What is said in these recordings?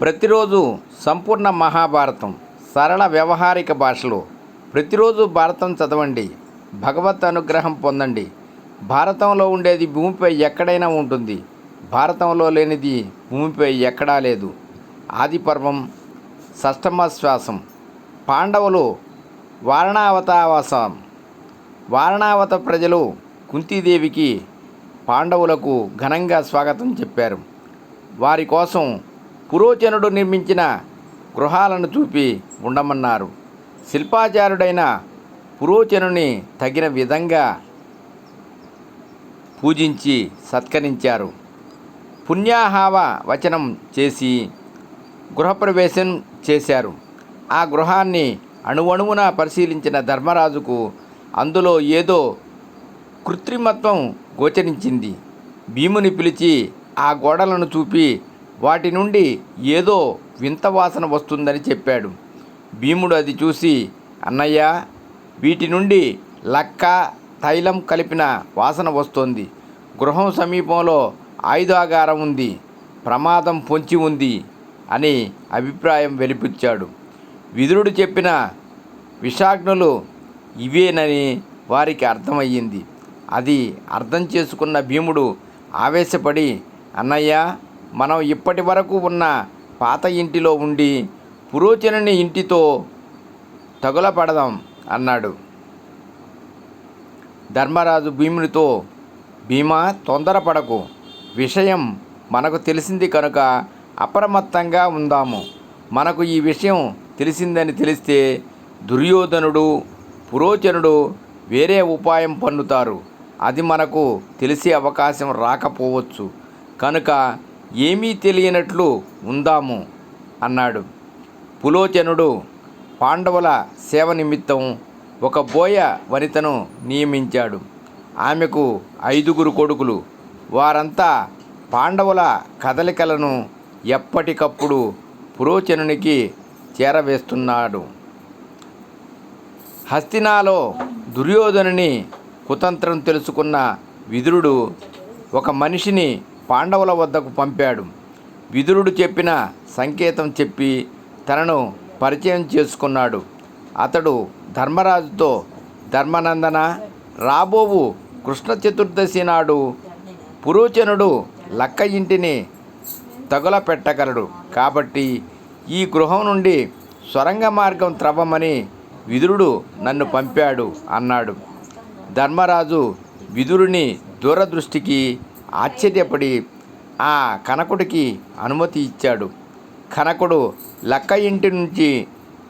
ప్రతిరోజు సంపూర్ణ మహాభారతం సరళ వ్యవహారిక భాషలో. ప్రతిరోజు భారతం చదవండి భగవత్ అనుగ్రహం పొందండి. భారతంలో ఉండేది భూమిపై ఎక్కడైనా ఉంటుంది. భారతంలో లేనిది భూమిపై ఎక్కడా లేదు. ఆదిపర్వం షష్టమ శ్వాసం పాండవులు వారణావతావాసం. వారణావత ప్రజలు కుంతీదేవికి పాండవులకు ఘనంగా స్వాగతం చెప్పారు. వారి కోసం పురోచనుడు నిర్మించిన గృహాలను చూపి ఉండమన్నారు. శిల్పాచారుడైన పురోచనుని తగిన విధంగా పూజించి సత్కరించారు. పుణ్యాహావ వచనం చేసి గృహప్రవేశం చేశారు. ఆ గృహాన్ని అణువణువున పరిశీలించిన ధర్మరాజుకు అందులో ఏదో కృత్రిమత్వం గోచరించింది. భీముని పిలిచి ఆ గోడలను చూపి వాటి నుండి ఏదో వింత వాసన వస్తుందని చెప్పాడు. భీముడు అది చూసి అన్నయ్య వీటి నుండి లక్క తైలం కలిపిన వాసన వస్తోంది. గృహం సమీపంలో ఆయుధాగారం ఉంది. ప్రమాదం పొంచి ఉంది అని అభిప్రాయం వెలిపించాడు. విదురుడు చెప్పిన విషాగ్నులు ఇవేనని వారికి అర్థమయ్యింది. అది అర్థం చేసుకున్న భీముడు ఆవేశపడి అన్నయ్య మనం ఇప్పటి వరకు ఉన్న పాత ఇంటిలో ఉండి పురోచనుని ఇంటితో తగులపడదాం అన్నాడు. ధర్మరాజు భీమునితో భీమా తొందరపడకు. విషయం మనకు తెలిసింది కనుక అప్రమత్తంగా ఉందాము. మనకు ఈ విషయం తెలిసిందని తెలిస్తే దుర్యోధనుడు పురోచనుడు వేరే ఉపాయం పన్నుతారు. అది మనకు తెలిసే అవకాశం రాకపోవచ్చు. కనుక ఏమీ తెలియనట్లు ఉందాము అన్నాడు. పులోచనుడు పాండవుల సేవ నిమిత్తం ఒక బోయ వనితను నియమించాడు. ఆమెకు ఐదుగురు కొడుకులు. వారంతా పాండవుల కదలికలను ఎప్పటికప్పుడు పురోచనునికి చేరవేస్తున్నాడు. హస్తినాలో దుర్యోధనుని కుతంత్రం తెలుసుకున్న విదురుడు ఒక మనిషిని పాండవుల వద్దకు పంపాడు. విదురుడు చెప్పిన సంకేతం చెప్పి తనను పరిచయం చేసుకున్నాడు. అతడు ధర్మరాజుతో ధర్మనందన రాబోవు కృష్ణ చతుర్దశి నాడు పురోచనుడు లక్క ఇంటిని తగులపెట్టగలడు. కాబట్టి ఈ గృహం నుండి సొరంగ మార్గం త్రవ్వమని విదురుడు నన్ను పంపాడు అన్నాడు. ధర్మరాజు విదురుని దూరదృష్టికి ఆశ్చర్యపడి ఆ కనకుడికి అనుమతి ఇచ్చాడు. కనకుడు లక్క ఇంటి నుంచి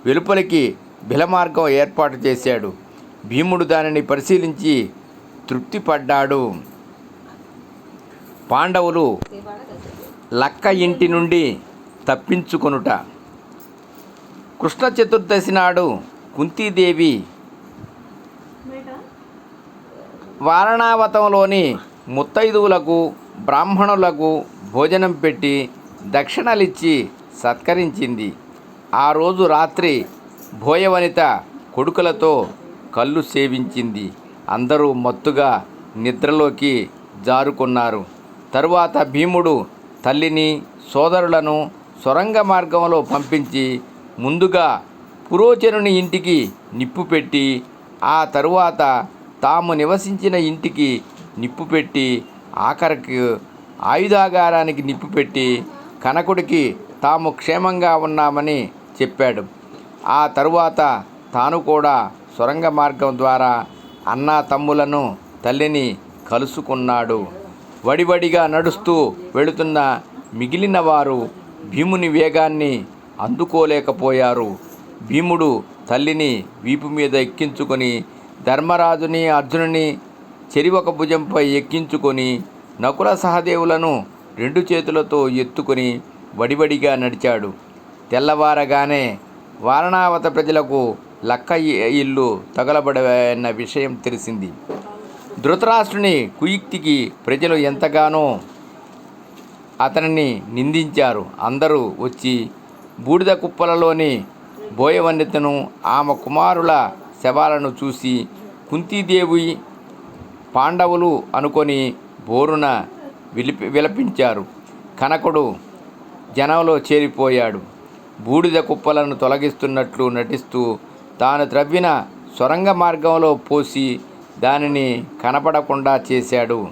వెలుపలికి బిలమార్గం ఏర్పాటు చేశాడు. భీముడు దానిని పరిశీలించి తృప్తిపడ్డాడు. పాండవులు లక్క ఇంటి నుండి తప్పించుకొనుట. కృష్ణ చతుర్దశి నాడు కుంతీదేవి వారణావతంలోని ముత్తైదువులకు బ్రాహ్మణులకు భోజనం పెట్టి దక్షిణలిచ్చి సత్కరించింది. ఆ రోజు రాత్రి భోయవనిత కొడుకులతో కళ్ళు సేవించింది. అందరూ మత్తుగా నిద్రలోకి జారుకున్నారు. తరువాత భీముడు తల్లిని సోదరులను సొరంగ మార్గంలో పంపించి ముందుగా పురోచనుని ఇంటికి నిప్పు పెట్టి ఆ తరువాత తాము నివసించిన ఇంటికి నిప్పు పెట్టి ఆఖరికి ఆయుధాగారానికి నిప్పు పెట్టి కనకుడికి తాము క్షేమంగా ఉన్నామని చెప్పాడు. ఆ తరువాత తాను కూడా సొరంగ మార్గం ద్వారా అన్నా తమ్ములను తల్లిని కలుసుకున్నాడు. వడివడిగా నడుస్తూ వెళుతున్న మిగిలిన వారు భీముని వేగాన్ని అందుకోలేకపోయారు. భీముడు తల్లిని వీపు మీద ఎక్కించుకొని ధర్మరాజుని అర్జునుని చెరివక భుజంపై ఎక్కించుకొని నకుల సహదేవులను రెండు చేతులతో ఎత్తుకొని వడివడిగా నడిచాడు. తెల్లవారగానే వారణావత ప్రజలకు లక్క ఇల్లు తగలబడన్న విషయం తెలిసింది. ధృతరాష్ట్రుని కుయుక్తికి ప్రజలు ఎంతగానో అతనిని నిందించారు. అందరూ వచ్చి బూడిద కుప్పలలోని బోయవన్యతను ఆమె కుమారుల శవాలను చూసి కుంతీదేవి పాండవులు అనుకొని బోరున విలిపి విలపించారు. కనకుడు జనంలో చేరిపోయాడు. బూడిద కుప్పలను తొలగిస్తున్నట్లు నటిస్తూ తాను త్రవ్విన సొరంగ మార్గంలో పోసి దానిని కనపడకుండా చేశాడు.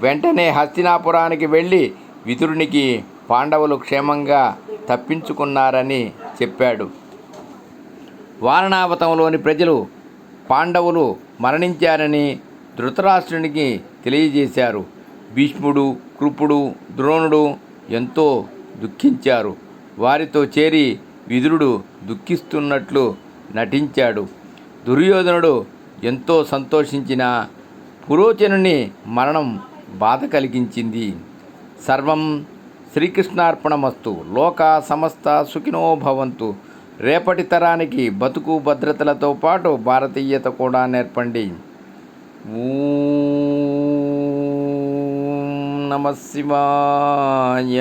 వెంటనే హస్తినాపురానికి వెళ్ళి విదురునికి పాండవులు క్షేమంగా తప్పించుకున్నారని చెప్పాడు. వారణావతంలోని ప్రజలు పాండవులు మరణించారని ధృతరాష్ట్రునికి తెలియజేశారు. భీష్ముడు కృపుడు ద్రోణుడు ఎంతో దుఃఖించారు. వారితో చేరి విదురుడు దుఃఖిస్తున్నట్లు నటించాడు. దుర్యోధనుడు ఎంతో సంతోషించిన పురోచనుని మరణం బాధ కలిగించింది. సర్వం శ్రీకృష్ణార్పణమస్తు. లోక సమస్త సుఖినో భవంతు. రేపటి తరానికి బతుకు భద్రతలతో పాటు భారతీయత కూడా నేర్పండి. ఓం నమ శివాయ